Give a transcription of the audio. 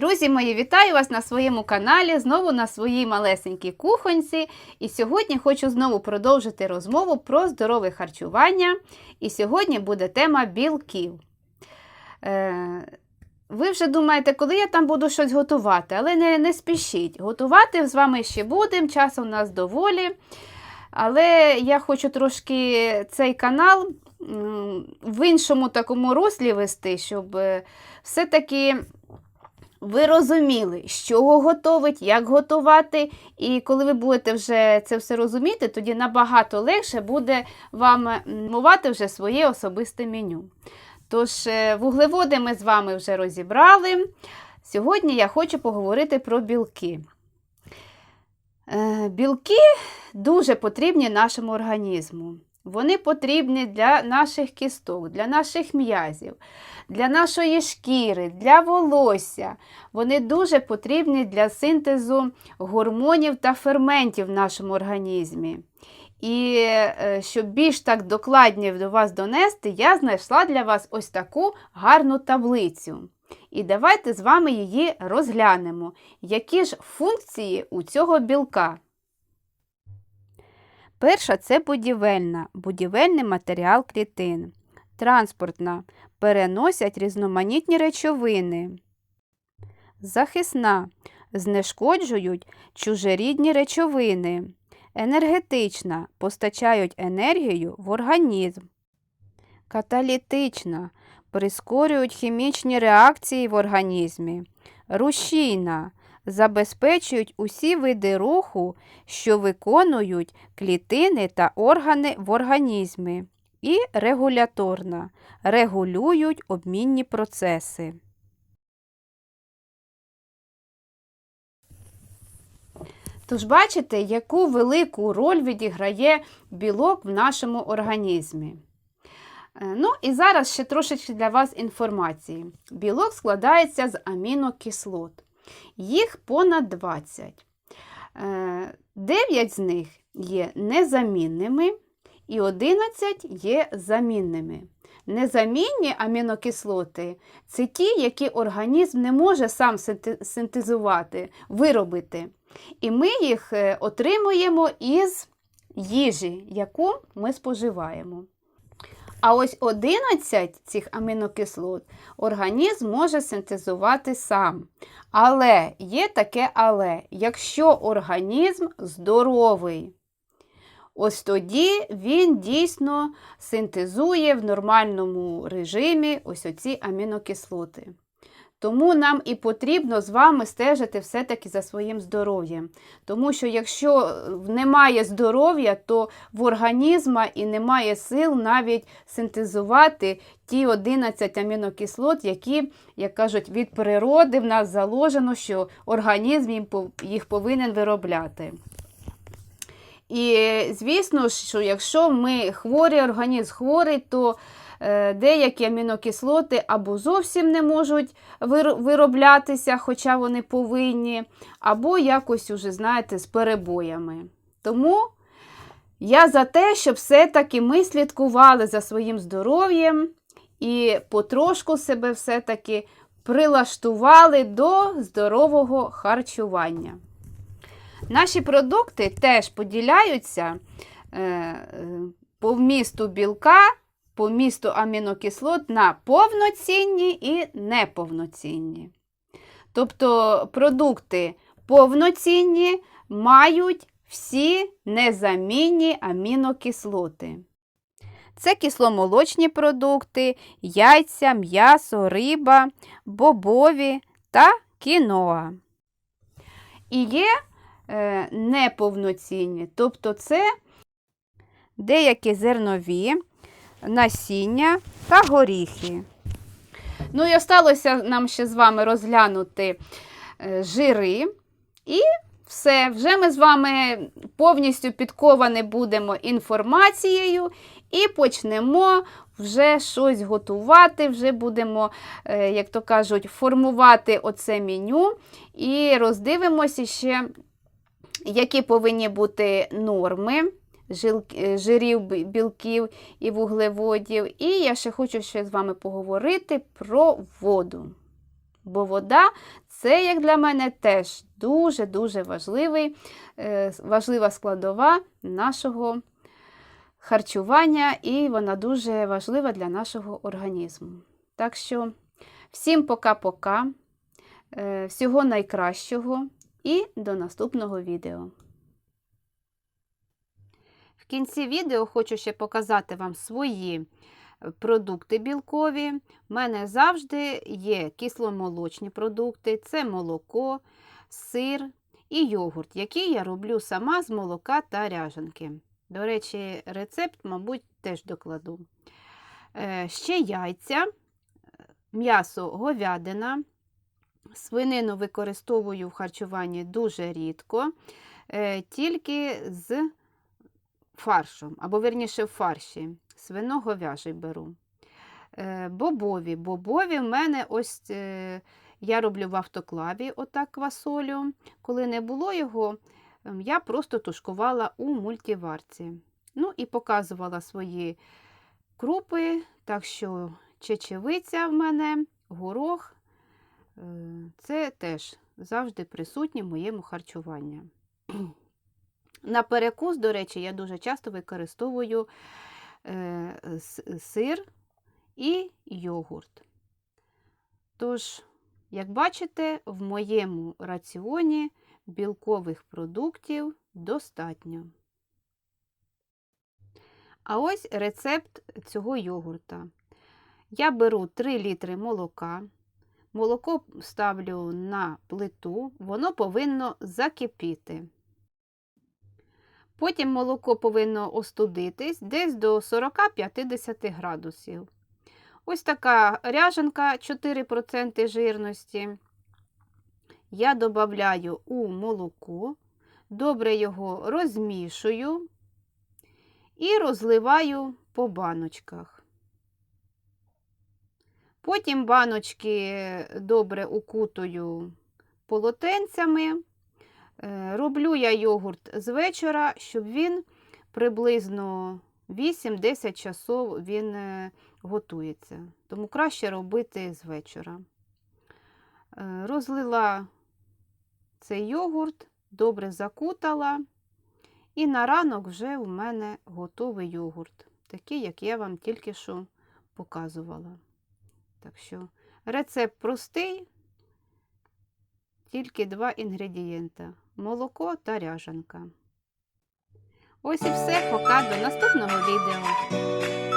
Друзі мої, вітаю вас на своєму каналі, знову на своїй малесенькій кухонці. І сьогодні хочу знову продовжити розмову про здорове харчування. І сьогодні буде тема білків. Е, ви вже думаєте, коли я там буду щось готувати, але не, не спішіть. Готувати з вами ще будемо, часу у нас доволі. Але я хочу трошки цей канал в іншому такому руслі вести, щоб е, все-таки ви розуміли, з чого готовить, як готувати. І коли ви будете вже це все розуміти, тоді набагато легше буде вам мувати вже своє особисте меню. Тож, е, вуглеводи ми з вами вже розібрали. Сьогодні я хочу поговорити про білки. Е, Білки дуже потрібні нашому організму. Вони потрібні для наших кісток, для наших м'язів, для нашої шкіри, для волосся. Вони дуже потрібні для синтезу гормонів та ферментів в нашому організмі. І е, щоб більш так докладніше до вас донести, я знайшла для вас ось таку гарну таблицю. І давайте з вами її розглянемо, які ж функції у цього білка. Перша це будівельна, будівельний матеріал клітин. Транспортна переносять різноманітні речовини. Захисна знешкоджують чужорідні речовини. Енергетична постачають енергію в організм. Каталітична прискорюють хімічні реакції в організмі. Рушійна забезпечують усі види руху, що виконують клітини та органи в організмі. І регуляторна регулюють обмінні процеси. Тож бачите, яку велику роль відіграє білок в нашому організмі. Е, Ну і зараз ще трошечки для вас інформації. Білок складається з амінокислот. Їх понад 20. 9 з них є незамінними і 11 є замінними. Незамінні амінокислоти це ті, які організм не може сам синтезувати, виробити. І ми їх е, отримуємо із їжі, яку ми споживаємо. А ось 11 цих амінокислот організм може синтезувати сам. Але є таке але, якщо організм здоровий, ось тоді він дійсно синтезує в нормальному режимі ось оці амінокислоти. Тому нам і потрібно з вами стежити все-таки за своїм здоров'ям. Тому що якщо немає здоров'я, то в організма і немає сил навіть синтезувати ті 11 амінокислот, які, як кажуть, від природи в нас заложено, що організм їх повинен виробляти. І звісно, ж, що якщо ми хворий, організм хворий, то е, деякі амінокислоти або зовсім не можуть вироблятися, хоча вони повинні, або якось уже, знаєте, з перебоями. Тому я за те, щоб все-таки ми слідкували за своїм здоров'ям і потрошку себе все-таки прилаштували до здорового харчування. Наші продукти теж поділяються е, е, по вмісту білка, по вмісту амінокислот на повноцінні і неповноцінні. Тобто продукти повноцінні мають всі незамінні амінокислоти. Це кисломолочні продукти, яйця, м'ясо, риба, бобові та кіноа. І є е, неповноцінні, тобто це деякі зернові, насіння та горіхи. Ну і осталося нам ще з вами розглянути е, жири. І все, вже ми з вами повністю підковані будемо інформацією і почнемо вже щось готувати, вже будемо, е, як то кажуть, формувати оце меню і роздивимося ще, які повинні бути норми жирів, білків і вуглеводів. І я ще хочу ще з вами поговорити про воду. Бо вода це, як для мене, теж дуже-дуже важливий, е, важлива складова нашого харчування, і вона дуже важлива для нашого організму. Так що всім пока-пока, е, всього найкращого і до наступного відео. Кінці відео хочу ще показати вам свої е, продукти білкові. У мене завжди є кисломолочні продукти, це молоко, сир і йогурт, який я роблю сама з молока та ряженки. До речі, рецепт, мабуть, теж докладу. Е, Ще яйця, м'ясо говядина. Свинину використовую в харчуванні дуже рідко, е, тільки з фаршем, або верніше в фарші. Свино-говяжий беру. Е, Бобові. Бобові в мене ось е, я роблю в автоклаві отак квасолю. Коли не було його, ем, я просто тушкувала у мультиварці. Ну і показувала свої крупи, так що чечевиця в мене, горох. е, Це теж завжди присутнє в моєму харчуванні. На перекус, до речі, я дуже часто використовую е, сир і йогурт. Тож, як бачите, в моєму раціоні білкових продуктів достатньо. А ось рецепт цього йогурта. Я беру 3 літри молока. Молоко ставлю на плиту, воно повинно закипіти. Потім молоко повинно остудитись десь до 40-50 градусів. Ось така ряженка 4% жирності. Я додаю у молоко, добре його розмішую і розливаю по баночках. Потім баночки добре укутую полотенцями. Е, Роблю я йогурт з вечора, щоб він приблизно 8-10 часов він е, готується. Тому краще робити з вечора. Е, Розлила цей йогурт, добре закутала. І на ранок вже у мене готовий йогурт, такий, як я вам тільки що показувала. Так що рецепт простий, тільки два інгредієнта молоко та ряжанка. Ось і все, пока до наступного відео.